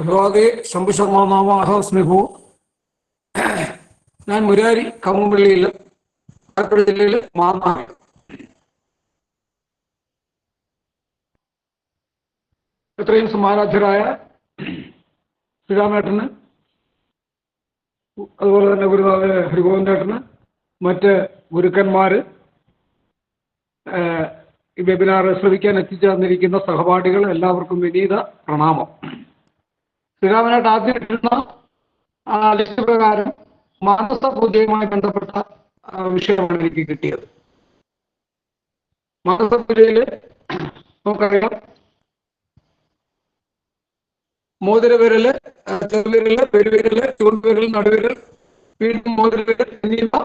ഭഗവതി സ്നേഹു ഞാൻ മുരാരി കമ്മുംപള്ളിയിൽ പാലക്കാട് ജില്ലയിൽ മാന്നാണ് എത്രയും സമാരാധ്യരായ ശ്രീരാമേട്ടന് അതുപോലെ തന്നെ ഗുരുനാഥ ഹരിഗോവിന്ദേട്ടന് മറ്റ് ഗുരുക്കന്മാർ ഈ വെബിനാർ ശ്രവിക്കാൻ എത്തിച്ചേർന്നിരിക്കുന്ന സഹപാഠികൾ എല്ലാവർക്കും വിനീത പ്രണാമം. ശ്രീരാമനായിട്ട് ആദ്യം ഇട്ടിരുന്ന ആ ലിസ്റ്റ് പ്രകാരം മാനസ പൂജയുമായി ബന്ധപ്പെട്ട വിഷയമാണ് എനിക്ക് കിട്ടിയത്. മാനസ പൂജയിൽ നമുക്കറിയാം മോതിരവിരൽ വിരൽ ചെറുവിരൽ പെരുവിരൽ ചൂണ്ടുവിരൽ നടുവിരൽ വീണ്ടും മോതിരവിരൽ എന്നിവ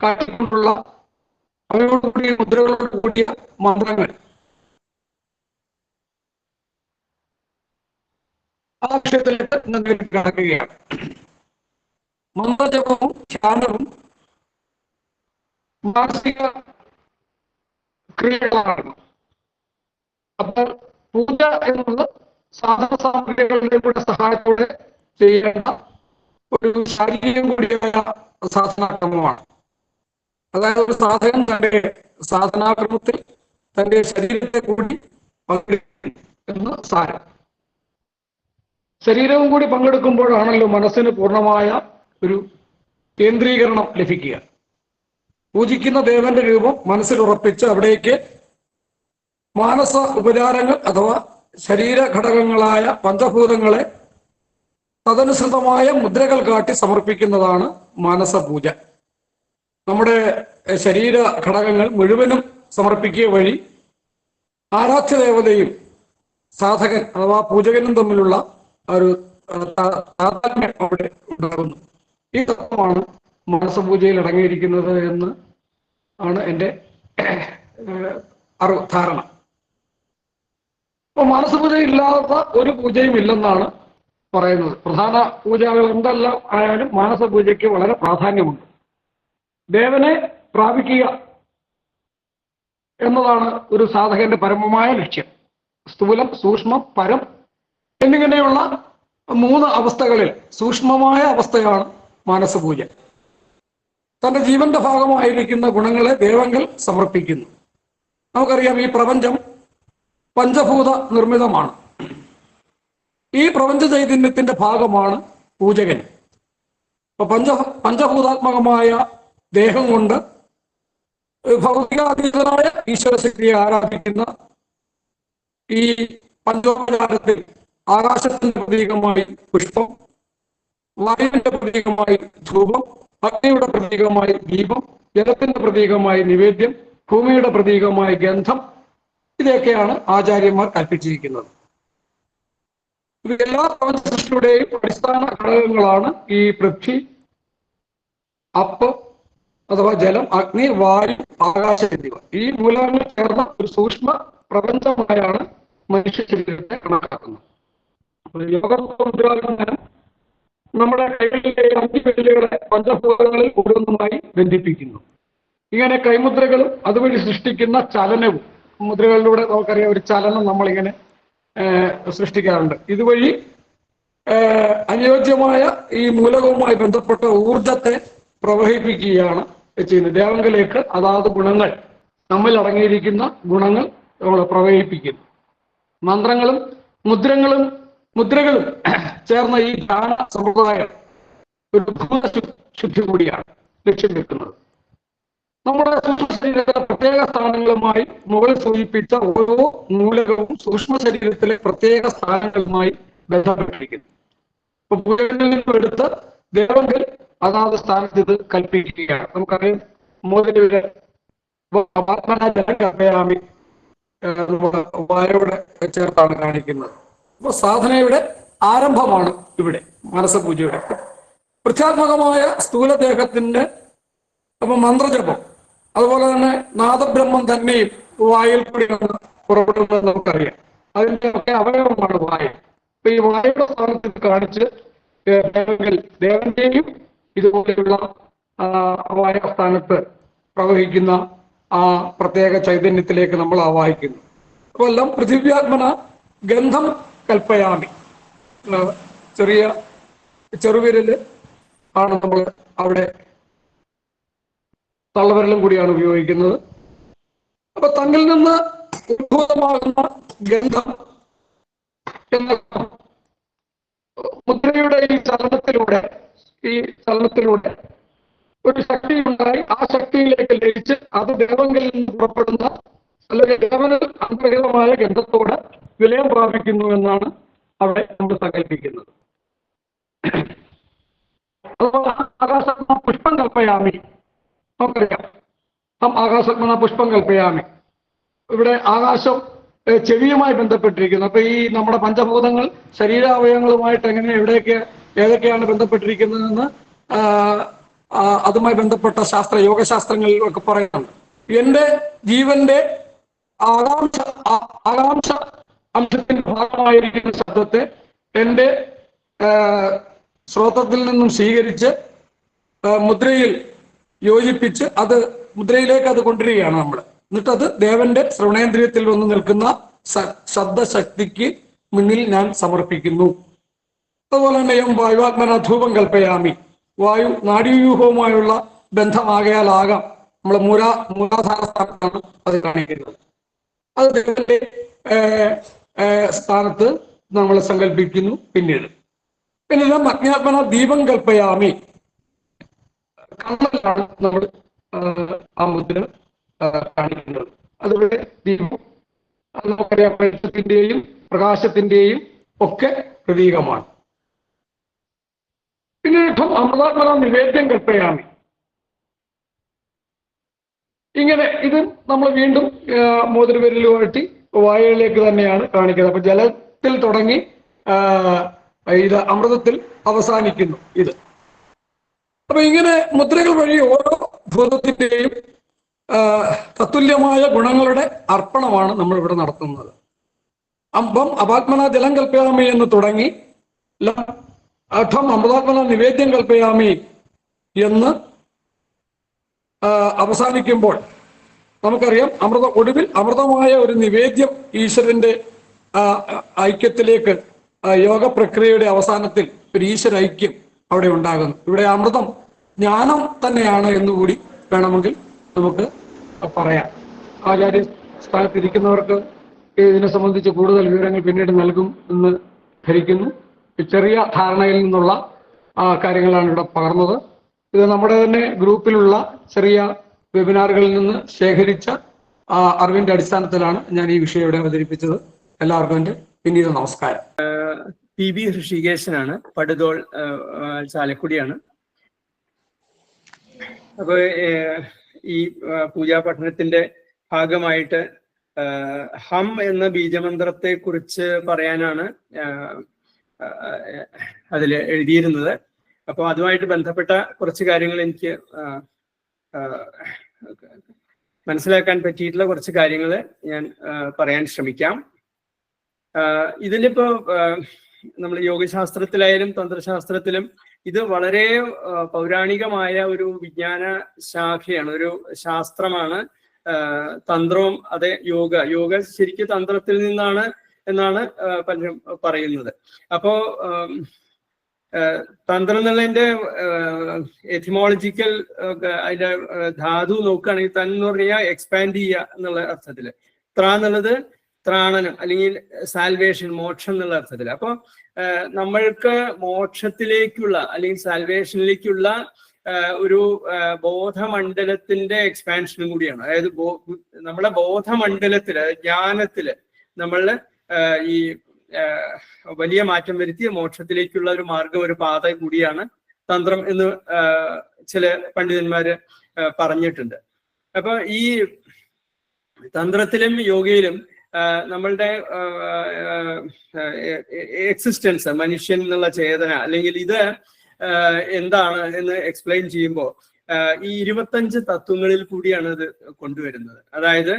കാട്ടിക്കൊണ്ടുള്ള അവയോടുകൂടിയ മുദ്രകളോട് കൂടിയ മന്ത്രങ്ങൾ. ആ വിഷയത്തിലേക്ക് നേരിട്ട് കടക്കുകയാണ്. മന്ത്രജപവും ധ്യാനവും മാനസിക ക്രിയകളാണ്. അപ്പോൾ പൂജ എന്നുള്ളത് സാധന സാമഗ്രികളുടെ കൂടെ സഹായത്തോടെ ചെയ്യേണ്ട ഒരു ശാരീരികം കൂടിയായ സാധനാക്രമമാണ്. അതായത് ഒരു സാധകൻ തന്റെ സാധനാക്രമത്തിൽ തന്റെ ശരീരത്തെ കൂടി പങ്കെടുക്കും എന്ന് സാരം. ശരീരവും കൂടി പങ്കെടുക്കുമ്പോഴാണല്ലോ മനസ്സിന് പൂർണമായ ഒരു കേന്ദ്രീകരണം ലഭിക്കുക. പൂജിക്കുന്ന ദേവന്റെ രൂപം മനസ്സിൽ ഉറപ്പിച്ച് അവിടേക്ക് മാനസ ഉപചാരങ്ങൾ അഥവാ ശരീര ഘടകങ്ങളായ പഞ്ചഭൂതങ്ങളെ തദനുസൃതമായ മുദ്രകൾ കാട്ടി സമർപ്പിക്കുന്നതാണ് മാനസ പൂജ നമ്മുടെ ശരീര ഘടകങ്ങൾ മുഴുവനും സമർപ്പിക്കുക വഴി ആരാധ്യ ദേവതയും സാധകൻ അഥവാ പൂജകനും തമ്മിലുള്ള ഒരു താതാത്മ്യം അവിടെ ഉണ്ടാകുന്നു. ഈ തത്വമാണ് മാനസപൂജയിൽ അടങ്ങിയിരിക്കുന്നത് എന്ന് ആണ് എന്റെ അറിവ് ധാരണ. അപ്പൊ മാനസപൂജ ഇല്ലാത്ത ഒരു പൂജയും ഇല്ലെന്നാണ് പറയുന്നത്. പ്രധാന പൂജകൾ എന്തെല്ലാം ആയാലും മാനസപൂജയ്ക്ക് വളരെ പ്രാധാന്യമുണ്ട്. ദേവനെ പ്രാപിക്കുക എന്നതാണ് ഒരു സാധകന്റെ പരമമായ ലക്ഷ്യം. സ്ഥൂലം സൂക്ഷ്മം പരം എന്നിങ്ങനെയുള്ള മൂന്ന് അവസ്ഥകളിൽ സൂക്ഷ്മമായ അവസ്ഥയാണ് മാനസപൂജ. തന്റെ ജീവന്റെ ഭാഗമായിരിക്കുന്ന ഗുണങ്ങളെ ദേവങ്ങൾ സമർപ്പിക്കുന്നു. നമുക്കറിയാം ഈ പ്രപഞ്ചം പഞ്ചഭൂത നിർമ്മിതമാണ്. ഈ പ്രപഞ്ച ചൈതന്യത്തിന്റെ ഭാഗമാണ് പൂജകൻ. അപ്പൊ പഞ്ച പഞ്ചഭൂതാത്മകമായ ദേഹം കൊണ്ട് ഭൗതികാതീതനായ ഈശ്വരശക്തിയെ ആരാധിക്കുന്ന ഈ പഞ്ചോപചാരത്തിൽ ആകാശത്തിന്റെ പ്രതീകമായി പുഷ്പം വായുവിന്റെ പ്രതീകമായി ധൂപം അഗ്നിയുടെ പ്രതീകമായി ദീപം ജലത്തിന്റെ പ്രതീകമായി നിവേദ്യം ഭൂമിയുടെ പ്രതീകമായി ഗന്ധം. ഇതൊക്കെയാണ് ആചാര്യന്മാർ കൽപ്പിച്ചിരിക്കുന്നത്. ഇത് എല്ലാ അടിസ്ഥാന ഘടകങ്ങളാണ് ഈ പൃഥ്വി അപ്പ് അഥവാ ജലം അഗ്നി വായു ആകാശം എന്നിവ. ഈ മൂലകങ്ങൾ ചേർന്ന ഒരു സൂക്ഷ്മ പ്രപഞ്ചമായാണ് മനുഷ്യ ശരീരത്തെ കണക്കാക്കുന്നത്. നമ്മുടെ കൈകളിലെ അഞ്ച് വിരലുകളെ പഞ്ചഭൂതങ്ങളിൽ ഓരോന്നുമായി ബന്ധിപ്പിക്കുന്നു. ഇങ്ങനെ കൈമുദ്രകളും അതുവഴി സൃഷ്ടിക്കുന്ന ചലനവും മുദ്രകളിലൂടെ നമുക്കറിയാം ഒരു ചലനം നമ്മളിങ്ങനെ സൃഷ്ടിക്കാറുണ്ട്. ഇതുവഴി അനുയോജ്യമായ ഈ മൂലകവുമായി ബന്ധപ്പെട്ട ഊർജത്തെ പ്രവഹിപ്പിക്കുകയാണ് ചെയ്യുന്നത്. ദേവങ്കലേക്ക് അതാത് ഗുണങ്ങൾ നമ്മൾ അടങ്ങിയിരിക്കുന്ന ഗുണങ്ങൾ നമ്മൾ പ്രവഹിപ്പിക്കുന്നു. മന്ത്രങ്ങളും മുദ്രങ്ങളും മുദ്രകളും ചേർന്ന ഈ ഗാന സമ്പ്രദായം ഒരു ശുദ്ധി കൂടിയാണ് ലക്ഷ്യം വെക്കുന്നത്. നമ്മുടെ സൂക്ഷ്മ ശരീരത്തിലെ പ്രത്യേക സ്ഥാനങ്ങളുമായി മുകളിൽ സൂചിപ്പിച്ച ഓരോ മൂലകവും സൂക്ഷ്മ ശരീരത്തിലെ പ്രത്യേക സ്ഥാനങ്ങളുമായി ബന്ധപ്പെട്ടിരിക്കുന്നു. ഇപ്പൊ പൂജകളിൽ നിന്നും എടുത്ത് ദേവങ്കൽ അതാത് സ്ഥാനത്ത് ഇത് കൽപ്പിക്കുകയാണ്. നമുക്കറിയാം മോദിയുടെ നമ്മുടെ വായോടെ ചേർത്താണ് കാണിക്കുന്നത്. അപ്പൊ സാധനയുടെ ആരംഭമാണ് ഇവിടെ മനസ്സപൂജയുടെ പ്രത്യാത്മകമായ സ്ഥൂലദേഹത്തിന്റെ അപ്പൊ മന്ത്രജപം. അതുപോലെ തന്നെ നാദബ്രഹ്മം തന്നെയും വായിൽ കൂടി പുറപ്പെടുന്നത് നമുക്കറിയാം. അതിന്റെ ഒക്കെ അവയവമാണ് വായ. അപ്പൊ ഈ വായുടെ സ്ഥാനത്തിൽ കാണിച്ച് ദേവന്റെയും ഇതുപോലെയുള്ള വായ സ്ഥാനത്ത് പ്രവഹിക്കുന്ന ആ പ്രത്യേക ചൈതന്യത്തിലേക്ക് നമ്മൾ ആവാഹിക്കുന്നു. അപ്പോൾ എല്ലാം പൃഥിവ്യാത്മന ഗന്ധം കൽപ്പയാമി. ചെറിയ ചെറുവിരൽ ആണ് നമ്മൾ അവിടെ തള്ളവിരലും കൂടിയാണ് ഉപയോഗിക്കുന്നത്. അപ്പൊ തങ്ങിൽ നിന്ന് ഉദ്ഭൂതമാകുന്ന ഗന്ധം എന്ന മുദ്രയുടെ ഈ ചലനത്തിലൂടെ ഈ ചലനത്തിലൂടെ ഒരു ശക്തി ഉണ്ടായി ആ ശക്തിയിലേക്ക് ലയിച്ച് അത് ദേവങ്ങളിൽ നിന്ന് പുറപ്പെടുന്ന അല്ലെങ്കിൽ ദേവന് അന്തർഹിതമായ ഗന്ധത്തോടെ വിലയം പ്രാപിക്കുന്നു എന്നാണ് അവിടെ നമ്മൾ സങ്കല്പിക്കുന്നത് ആകാശത്മ പുഷ്പം കൽപ്പയാമി നമുക്കറിയാം. ഹം ആകാശത്മന പുഷ്പം കൽപ്പയാമി ഇവിടെ ആകാശം ചെവിയുമായി ബന്ധപ്പെട്ടിരിക്കുന്നു. അപ്പൊ ഈ നമ്മുടെ പഞ്ചഭൂതങ്ങൾ ശരീരാവയവങ്ങളുമായിട്ട് എങ്ങനെ എവിടെയൊക്കെ ഏതൊക്കെയാണ് ബന്ധപ്പെട്ടിരിക്കുന്നതെന്ന് അതുമായി ബന്ധപ്പെട്ട ശാസ്ത്ര യോഗശാസ്ത്രങ്ങളിൽ ഒക്കെ പറയുന്നുണ്ട്. എന്റെ ജീവന്റെ ആകാംക്ഷ ആകാംക്ഷ അംശത്തിന്റെ ഭാഗമായിരിക്കുന്ന ശബ്ദത്തെ എന്റെ ശ്രോതത്തിൽ നിന്നും സ്വീകരിച്ച് മുദ്രയിൽ യോജിപ്പിച്ച് അത് മുദ്രയിലേക്ക് അത് കൊണ്ടുവരികയാണ് നമ്മൾ എന്നിട്ട് അത് ദേവന്റെ ശ്രവണേന്ദ്രിയത്തിൽ വന്ന് നിൽക്കുന്ന ശബ്ദശക്തിക്ക് മുന്നിൽ ഞാൻ സമർപ്പിക്കുന്നു. അതുപോലെ തന്നെ എം വായുവാത്മന ധൂപം കൽപ്പയാമി. വായു നാഡീവ്യൂഹവുമായുള്ള ബന്ധമാകയാലാകാം. നമ്മൾ മൂരാ മൂലാധാര സ്ഥാനത്താണ് അത് കാണിക്കുന്നത്. അത് ദേവന്റെ സ്ഥാനത്ത് നമ്മൾ സങ്കല്പിക്കുന്നു പിന്നീട്. പിന്നെ അജ്ഞാത്മന ദീപം കൽപ്പയാമി. കണ്ണലാണ് നമ്മൾ ആ മുദ്ര കാണിക്കുന്നത്. അതുപോലെ ദീപം. നമുക്കറിയാം വെളിച്ചത്തിന്റെയും പ്രകാശത്തിന്റെയും ഒക്കെ പ്രതീകമാണ്. പിന്നെ അമൃതാത്മന നിവേദ്യം കൽപ്പയാമി. ഇങ്ങനെ ഇത് നമ്മൾ വീണ്ടും മോതിരവിരലുമായിട്ട് വായയിലേക്ക് തന്നെയാണ് കാണിക്കുന്നത്. അപ്പൊ ജലത്തിൽ തുടങ്ങി ഇത് അമൃതത്തിൽ അവസാനിക്കുന്നു ഇത്. അപ്പൊ ഇങ്ങനെ മുദ്രകൾ വഴി ഓരോ ഭൂതത്തിന്റെയും തത്തുല്യമായ ഗുണങ്ങളുടെ അർപ്പണമാണ് നമ്മൾ ഇവിടെ നടത്തുന്നത്. അമ്പം അപാത്മന ജലം കൽപ്പയാമി എന്ന് തുടങ്ങി അഠം അമൃതാത്മന നിവേദ്യം കൽപ്പയാമി എന്ന് അവസാനിക്കുമ്പോൾ നമുക്കറിയാം അമൃത ഒടുവിൽ അമൃതമായ ഒരു നിവേദ്യം ഈശ്വരന്റെ ഐക്യത്തിലേക്ക് യോഗ പ്രക്രിയയുടെ അവസാനത്തിൽ ഒരു ഈശ്വര ഐക്യം അവിടെ ഉണ്ടാകുന്നു. ഇവിടെ അമൃതം ജ്ഞാനം തന്നെയാണ് എന്നുകൂടി വേണമെങ്കിൽ നമുക്ക് പറയാം. ആചാര്യ സ്ഥാനത്തിരിക്കുന്നവർക്ക് ഇതിനെ സംബന്ധിച്ച് കൂടുതൽ വിവരങ്ങൾ പിന്നീട് നൽകും എന്ന് ധരിക്കുന്നു. ചെറിയ ധാരണയിൽ നിന്നുള്ള കാര്യങ്ങളാണ് ഇവിടെ പകർന്നത്. ഇത് നമ്മുടെ തന്നെ ഗ്രൂപ്പിലുള്ള ചെറിയ വെബിനാറുകളിൽ നിന്ന് ശേഖരിച്ച അറിവിന്റെ അടിസ്ഥാനത്തിലാണ് ഞാൻ ഈ വിഷയം ഇവിടെ അവതരിപ്പിച്ചത്. എല്ലാവർക്കും എന്റെ പിന്നീട് നമസ്കാരം. പി ബി ഋഷികേശനാണ്. പടുതോൾ ചാലക്കുടിയാണ്. അപ്പൊ ഈ പൂജാ പഠനത്തിന്റെ ഭാഗമായിട്ട് ഹം എന്ന ബീജമന്ത്രത്തെ കുറിച്ച് പറയാനാണ് അതിൽ എഴുതിയിരുന്നത്. അപ്പോൾ അതുമായിട്ട് ബന്ധപ്പെട്ട കുറച്ച് കാര്യങ്ങൾ എനിക്ക് മനസ്സിലാക്കാൻ പറ്റിയിട്ടുള്ള കുറച്ച് കാര്യങ്ങൾ ഞാൻ പറയാൻ ശ്രമിക്കാം. ഇതിലിപ്പോ നമ്മൾ യോഗശാസ്ത്രത്തിലായാലും തന്ത്രശാസ്ത്രത്തിലും ഇത് വളരെ പൗരാണികമായ ഒരു വിജ്ഞാന ശാഖയാണ് ഒരു ശാസ്ത്രമാണ് തന്ത്രവും അതെ യോഗ. യോഗ ശരിക്കും തന്ത്രത്തിൽ നിന്നാണ് എന്നാണ് പലരും പറയുന്നത്. അപ്പോ തന്ത്രം എന്നുള്ളതിന്റെ എഥിമോളജിക്കൽ അതിന്റെ ധാതു നോക്കുകയാണെങ്കിൽ തൻ എന്ന് എക്സ്പാൻഡ് ചെയ്യുക എന്നുള്ള അർത്ഥത്തിൽ. ത്ര എന്നുള്ളത് ത്രാണനം അല്ലെങ്കിൽ സാൽവേഷൻ മോക്ഷം എന്നുള്ള അർത്ഥത്തിൽ അപ്പൊ നമ്മൾക്ക് മോക്ഷത്തിലേക്കുള്ള അല്ലെങ്കിൽ സാൽവേഷനിലേക്കുള്ള ഒരു ബോധമണ്ഡലത്തിന്റെ എക്സ്പാൻഷനും കൂടിയാണ്. അതായത് നമ്മളെ ബോധമണ്ഡലത്തിൽ അതായത് ജ്ഞാനത്തിൽ നമ്മൾ ഈ വലിയ മാറ്റം വരുത്തിയ മോക്ഷത്തിലേക്കുള്ള ഒരു മാർഗം ഒരു പാത കൂടിയാണ് തന്ത്രം എന്ന് ചില പണ്ഡിതന്മാര് പറഞ്ഞിട്ടുണ്ട്. അപ്പൊ ഈ തന്ത്രത്തിലും യോഗയിലും നമ്മളുടെ എക്സിസ്റ്റൻസ് മനുഷ്യൻ എന്നുള്ള ചേതന അല്ലെങ്കിൽ ഇത് എന്താണ് എന്ന് എക്സ്പ്ലെയിൻ ചെയ്യുമ്പോൾ ഈ ഇരുപത്തഞ്ച് തത്വങ്ങളിൽ കൂടിയാണ് ഇത് കൊണ്ടുവരുന്നത്. അതായത്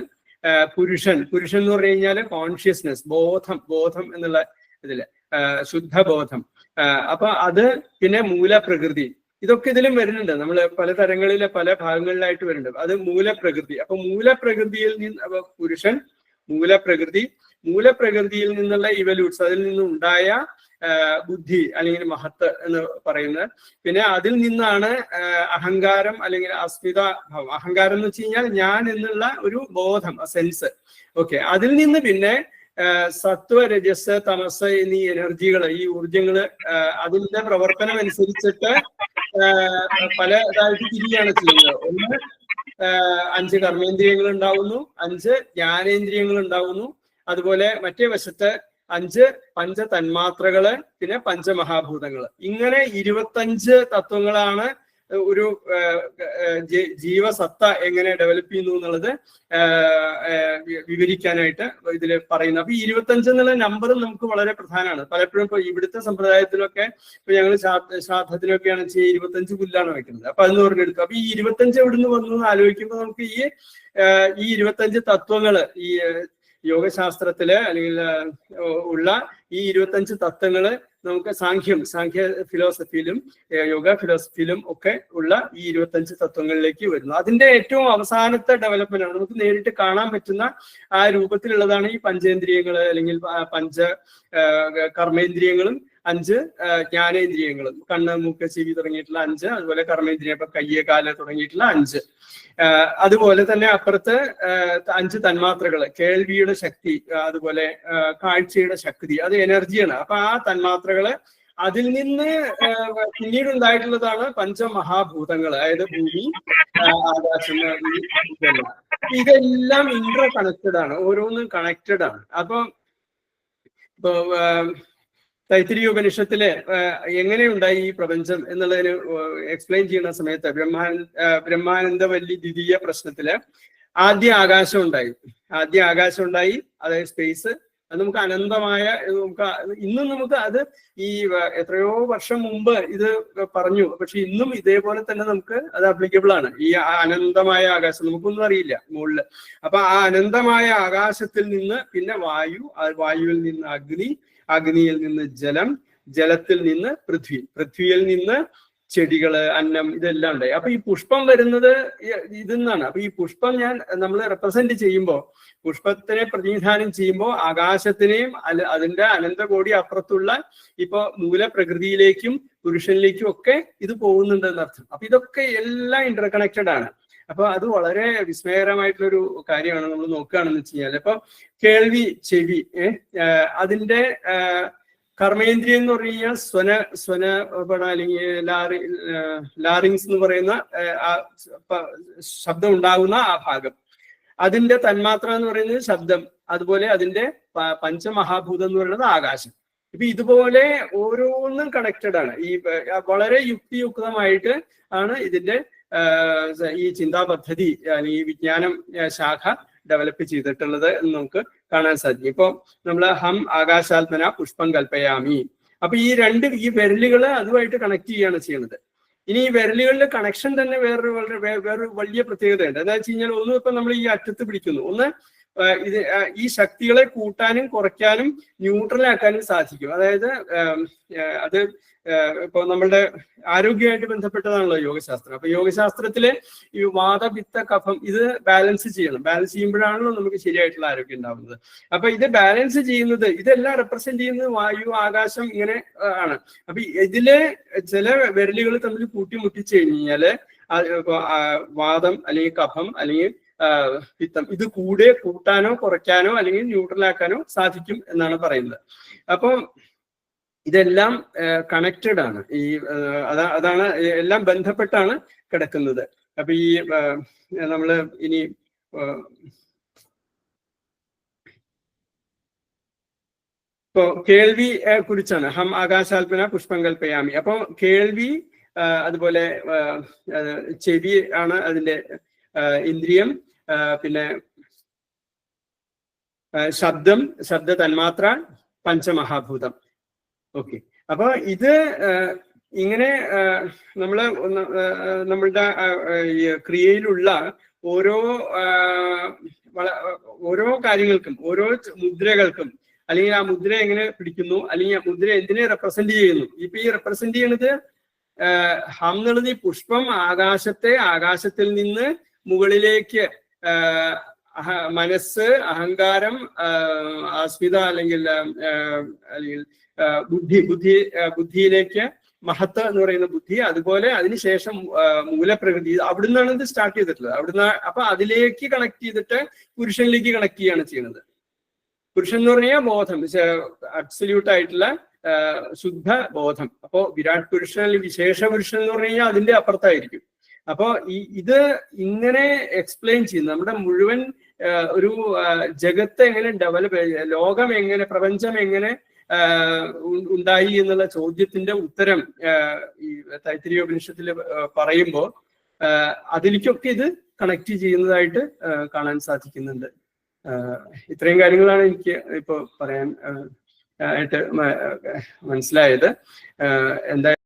പുരുഷൻ. പുരുഷൻ എന്ന് പറഞ്ഞു കഴിഞ്ഞാൽ കോൺഷ്യസ്നെസ് ബോധം ബോധം എന്നുള്ള ഇതിൽ ശുദ്ധബോധം. അപ്പൊ അത് പിന്നെ മൂലപ്രകൃതി. ഇതൊക്കെ ഇതിലും വരുന്നുണ്ട്. നമ്മൾ പല തരങ്ങളിലെ പല ഭാഗങ്ങളിലായിട്ട് വരുന്നുണ്ട്. അത് മൂലപ്രകൃതി. അപ്പൊ മൂലപ്രകൃതിയിൽ നിന്ന് പുരുഷൻ മൂലപ്രകൃതി മൂലപ്രകൃതിയിൽ നിന്നുള്ള ഇവല്യൂട്ട്സ് അതിൽ നിന്നുണ്ടായ ബുദ്ധി അല്ലെങ്കിൽ മഹത്ത് എന്ന് പറയുന്നത്. പിന്നെ അതിൽ നിന്നാണ് അഹങ്കാരം അല്ലെങ്കിൽ അസ്മിത ഭാവം. അഹങ്കാരം എന്ന് വെച്ച് കഴിഞ്ഞാൽ ഞാൻ എന്നുള്ള ഒരു ബോധം സെൻസ് ഓക്കെ അതിൽ നിന്ന് പിന്നെ സത്വ രജസ് തമസ് എന്നീ എനർജികൾ ഈ ഊർജങ്ങൾ അതിന്റെ പ്രവർത്തനം അനുസരിച്ചിട്ട് പല ഇതായിട്ട് തിരിയാണ് ചെയ്യുന്നത്. ഒന്ന് അഞ്ച് കർമ്മേന്ദ്രിയങ്ങൾ ഉണ്ടാവുന്നു. അഞ്ച് ജ്ഞാനേന്ദ്രിയങ്ങൾ ഉണ്ടാവുന്നു. അതുപോലെ മറ്റേ വശത്ത് അഞ്ച് പഞ്ച തന്മാത്രകൾ പിന്നെ പഞ്ചമഹാഭൂതങ്ങൾ. ഇങ്ങനെ ഇരുപത്തഞ്ച് തത്വങ്ങളാണ് ഒരു ജീവസത്ത എങ്ങനെ ഡെവലപ്പ് ചെയ്യുന്നു എന്നുള്ളത് വിവരിക്കാനായിട്ട് ഇതിൽ പറയുന്നു. അപ്പൊ ഈ ഇരുപത്തഞ്ച് എന്നുള്ള നമ്പർ നമുക്ക് വളരെ പ്രധാനമാണ്. പലപ്പോഴും ഇപ്പൊ ഇവിടുത്തെ സമ്പ്രദായത്തിലൊക്കെ ഇപ്പൊ ഞങ്ങൾ ശ്രാദ്ധത്തിനൊക്കെയാണ് വെച്ചാൽ ഇരുപത്തഞ്ച് പുല്ലാണ് വെക്കുന്നത്. അപ്പൊ അതെന്ന് പറഞ്ഞെടുക്കും അപ്പൊ ഈ ഇരുപത്തഞ്ച് എവിടുന്ന് വന്നു എന്ന് ആലോചിക്കുമ്പോൾ നമുക്ക് ഈ ഈ ഇരുപത്തഞ്ച് തത്വങ്ങൾ ഈ യോഗശാസ്ത്രത്തിൽ അല്ലെങ്കിൽ ഉള്ള ഈ ഇരുപത്തഞ്ച് തത്വങ്ങൾ നമുക്ക് സാഖ്യം സാഖ്യ ഫിലോസഫിയിലും യോഗ ഫിലോസഫിയിലും ഒക്കെ ഉള്ള ഈ ഇരുപത്തഞ്ച് തത്വങ്ങളിലേക്ക് വരുന്നു. അതിന്റെ ഏറ്റവും അവസാനത്തെ ഡെവലപ്മെന്റ് ആണ്. നമുക്ക് നേരിട്ട് കാണാൻ പറ്റുന്ന ആ രൂപത്തിലുള്ളതാണ് ഈ പഞ്ചേന്ദ്രിയങ്ങൾ അല്ലെങ്കിൽ പഞ്ച കർമ്മേന്ദ്രിയങ്ങളും അഞ്ച് ജ്ഞാനേന്ദ്രിയങ്ങൾ കണ്ണ് മൂക്ക് ചെവി തുടങ്ങിയിട്ടുള്ള അഞ്ച് അതുപോലെ കർമ്മേന്ദ്രിയം ഇപ്പൊ കയ്യ് കാൽ തുടങ്ങിയിട്ടുള്ള അഞ്ച്. അതുപോലെ തന്നെ അപ്പുറത്ത് അഞ്ച് തന്മാത്രകൾ കേൾവിയുടെ ശക്തി അതുപോലെ കാഴ്ചയുടെ ശക്തി അത് എനർജിയാണ്. അപ്പൊ ആ തന്മാത്രകൾ അതിൽ നിന്ന് പിന്നീട് ഉണ്ടായിട്ടുള്ളതാണ് പഞ്ചമഹാഭൂതങ്ങൾ അതായത് ഭൂമി ആകാശം ഇതെല്ലാം. ഇന്റർ കണക്റ്റഡ് ആണ്. ഓരോന്നും കണക്റ്റഡ് ആണ്. അപ്പൊ ഇപ്പൊ ആ, തൈത്തിരീയ ഉപനിഷത്തിലെ എങ്ങനെയുണ്ടായി ഈ പ്രപഞ്ചം എന്നുള്ളതിന് എക്സ്പ്ലെയിൻ ചെയ്യുന്ന സമയത്ത് ബ്രഹ്മാനന്ദ ബ്രഹ്മാനന്ദവല്ലി ദ്വിതീയ പ്രശ്നത്തിൽ ആദ്യ ആകാശം ഉണ്ടായി. ആദ്യ ആകാശം ഉണ്ടായി അതായത് സ്പേസ് അത് നമുക്ക് അനന്തമായ നമുക്ക് ഇന്നും നമുക്ക് അത് ഈ എത്രയോ വർഷം മുമ്പ് ഇത് പറഞ്ഞു. പക്ഷെ ഇന്നും ഇതേപോലെ തന്നെ നമുക്ക് അത് അപ്ലിക്കബിൾ ആണ്. ഈ അനന്തമായ ആകാശം നമുക്കൊന്നും അറിയില്ല മുകളിൽ. അപ്പൊ ആ അനന്തമായ ആകാശത്തിൽ നിന്ന് പിന്നെ വായു വായുവിൽ നിന്ന് അഗ്നി അഗ്നിയിൽ നിന്ന് ജലം ജലത്തിൽ നിന്ന് പൃഥ്വി പൃഥ്വിയിൽ നിന്ന് ചെടികൾ അന്നം ഇതെല്ലാം ഉണ്ടായി അപ്പൊ ഈ പുഷ്പം വരുന്നത് ഇതിൽ നിന്നാണ് അപ്പൊ ഈ പുഷ്പം ഞാൻ നമ്മൾ റെപ്രസെന്റ് ചെയ്യുമ്പോൾ പുഷ്പത്തിനെ പ്രതിനിധാനം ചെയ്യുമ്പോൾ ആകാശത്തിനെയും അതിന്റെ അനന്തകോടി അപ്പുറത്തുള്ള ഇപ്പൊ മൂലപ്രകൃതിയിലേക്കും പുരുഷനിലേക്കും ഒക്കെ ഇത് പോകുന്നുണ്ട് എന്നർത്ഥം. അപ്പൊ ഇതൊക്കെ എല്ലാം ഇന്റർ കണക്റ്റഡ് ആണ്. അപ്പൊ അത് വളരെ വിസ്മയകരമായിട്ടുള്ള ഒരു കാര്യമാണ് നമ്മൾ നോക്കുകയാണെന്ന് വെച്ച് കഴിഞ്ഞാൽ അപ്പൊ കേൾവി ചെവി അതിന്റെ കർമ്മേന്ദ്രിയം എന്ന് പറഞ്ഞു കഴിഞ്ഞാൽ സ്വന സ്വന പട അല്ലെങ്കിൽ ലാറി ലാറിങ്സ് എന്ന് പറയുന്ന ആ ശബ്ദം ഉണ്ടാകുന്ന ആ ഭാഗം. അതിന്റെ തന്മാത്ര എന്ന് പറയുന്നത് ശബ്ദം അതുപോലെ അതിന്റെ പഞ്ചമഹാഭൂതം എന്ന് പറയുന്നത് ആകാശം. ഇപ്പൊ ഇതുപോലെ ഓരോന്നും കണക്റ്റഡ് ആണ്. ഈ വളരെ യുക്തിയുക്തമായിട്ട് ആണ് ഇതിന്റെ ഈ ചിന്താ പദ്ധതി ഈ വിജ്ഞാനം ശാഖ ഡെവലപ്പ് ചെയ്തിട്ടുള്ളത് എന്ന് നമുക്ക് കാണാൻ സാധിക്കും. ഇപ്പൊ നമ്മൾ ഹം ആകാശാത്മന പുഷ്പം കൽപ്പയാമി അപ്പൊ ഈ രണ്ട് ഈ വിരലുകൾ അതുമായിട്ട് കണക്ട് ചെയ്യാണ് ചെയ്യുന്നത്. ഇനി ഈ വിരലുകളുടെ കണക്ഷൻ തന്നെ വേറൊരു വളരെ വേറൊരു വലിയ പ്രത്യേകതയുണ്ട്. എന്താ വെച്ച് കഴിഞ്ഞാൽ ഒന്ന് ഇപ്പൊ നമ്മൾ ഈ അറ്റത്ത് പിടിക്കുന്നു. ഒന്ന് ഇത് ഈ ശക്തികളെ കൂട്ടാനും കുറയ്ക്കാനും ന്യൂട്രൽ ആക്കാനും സാധിക്കും. അതായത് അത് ഇപ്പൊ നമ്മളുടെ ആരോഗ്യമായിട്ട് ബന്ധപ്പെട്ടതാണല്ലോ യോഗശാസ്ത്രം. അപ്പൊ യോഗശാസ്ത്രത്തിലെ ഈ വാദപിത്ത കഫം ഇത് ബാലൻസ് ചെയ്യണം. ബാലൻസ് ചെയ്യുമ്പോഴാണല്ലോ നമുക്ക് ശരിയായിട്ടുള്ള ആരോഗ്യം ഉണ്ടാവുന്നത്. അപ്പൊ ഇത് ബാലൻസ് ചെയ്യുന്നത് ഇതെല്ലാം റെപ്രസെന്റ് ചെയ്യുന്നത് വായു ആകാശം ഇങ്ങനെ ആണ്. അപ്പൊ ഇതിലെ ചില വിരലുകൾ തമ്മിൽ കൂട്ടിമുട്ടിച്ചു കഴിഞ്ഞാൽ ഇപ്പൊ, ആ, വാദം അല്ലെങ്കിൽ കഫം അല്ലെങ്കിൽ പിത്തം. ഇത് കൂടെ കൂട്ടാനോ കുറയ്ക്കാനോ അല്ലെങ്കിൽ ന്യൂട്രൽ ആക്കാനോ സാധിക്കും എന്നാണ് പറയുന്നത്. അപ്പം ഇതെല്ലാം കണക്റ്റഡ് ആണ്. ഈ അതാ അതാണ് എല്ലാം ബന്ധപ്പെട്ടാണ് കിടക്കുന്നത്. അപ്പൊ ഈ നമ്മൾ ഇനി ഇപ്പോ കേൾവി കുറിച്ചാണ്. ഹം ആകാശാൽപന പുഷ്പം കൽപ്പയാമി അപ്പൊ കേൾവി അതുപോലെ ചെവി ആണ് അതിന്റെ ഇന്ദ്രിയം പിന്നെ ശബ്ദം ശബ്ദ തന്മാത്ര പഞ്ചമഹാഭൂതം. ഓക്കെ. അപ്പൊ ഇത് ഇങ്ങനെ നമ്മൾ നമ്മൾ നമ്മളുടെ ക്രിയയിലുള്ള ഓരോ ഓരോ കാര്യങ്ങൾക്കും ഓരോ മുദ്രകൾക്കും അല്ലെങ്കിൽ ആ മുദ്ര എങ്ങനെ പിടിക്കുന്നു അല്ലെങ്കിൽ ആ മുദ്ര എന്തിനെ റെപ്രസെന്റ് ചെയ്യുന്നു. ഇപ്പൊ ഈ റെപ്രസെന്റ് ചെയ്യുന്നത് ആഹ് ഹം എന്നുള്ളത് ഈ പുഷ്പം ആകാശത്തെ ആകാശത്തിൽ നിന്ന് മുകളിലേക്ക് മനസ്സ് അഹങ്കാരം അസ്മിത അല്ലെങ്കിൽ അല്ലെങ്കിൽ ബുദ്ധി ബുദ്ധി ബുദ്ധിയിലേക്ക് മഹത്ത് എന്ന് പറയുന്ന ബുദ്ധി അതുപോലെ അതിനുശേഷം മൂലപ്രകൃതി അവിടുന്നാണ് ഇത് സ്റ്റാർട്ട് ചെയ്തിട്ടുള്ളത്. അവിടുന്ന് അപ്പൊ അതിലേക്ക് കണക്ട് ചെയ്തിട്ട് പുരുഷനിലേക്ക് കണക്ട് ചെയ്യാണ് ചെയ്യുന്നത്. പുരുഷൻ എന്ന് പറഞ്ഞാൽ ബോധം അബ്സല്യൂട്ട് ആയിട്ടുള്ള ശുദ്ധ ബോധം. അപ്പോ വിരാട് പുരുഷൻ അല്ലെങ്കിൽ വിശേഷ പുരുഷൻ എന്ന് പറഞ്ഞു കഴിഞ്ഞാൽ അതിന്റെ അപ്പുറത്തായിരിക്കും. അപ്പോ ഇത് ഇങ്ങനെ എക്സ്പ്ലെയിൻ ചെയ്യുന്നു. നമ്മുടെ മുഴുവൻ ഒരു ജഗത്ത് എങ്ങനെ ഡെവലപ്പ് ലോകം എങ്ങനെ പ്രപഞ്ചം എങ്ങനെ ഉണ്ടായി എന്നുള്ള ചോദ്യത്തിന്റെ ഉത്തരം ഈ തൈത്തിരിയ ഉപനിഷത്തിൽ പറയുമ്പോൾ അതിലേക്കൊക്കെ ഇത് കണക്ട് ചെയ്യുന്നതായിട്ട് കാണാൻ സാധിക്കുന്നുണ്ട്. ഇത്രയും കാര്യങ്ങളാണ് എനിക്ക് ഇപ്പോൾ പറയാൻ ആയിട്ട് മനസ്സിലായത്. ആ, എന്താ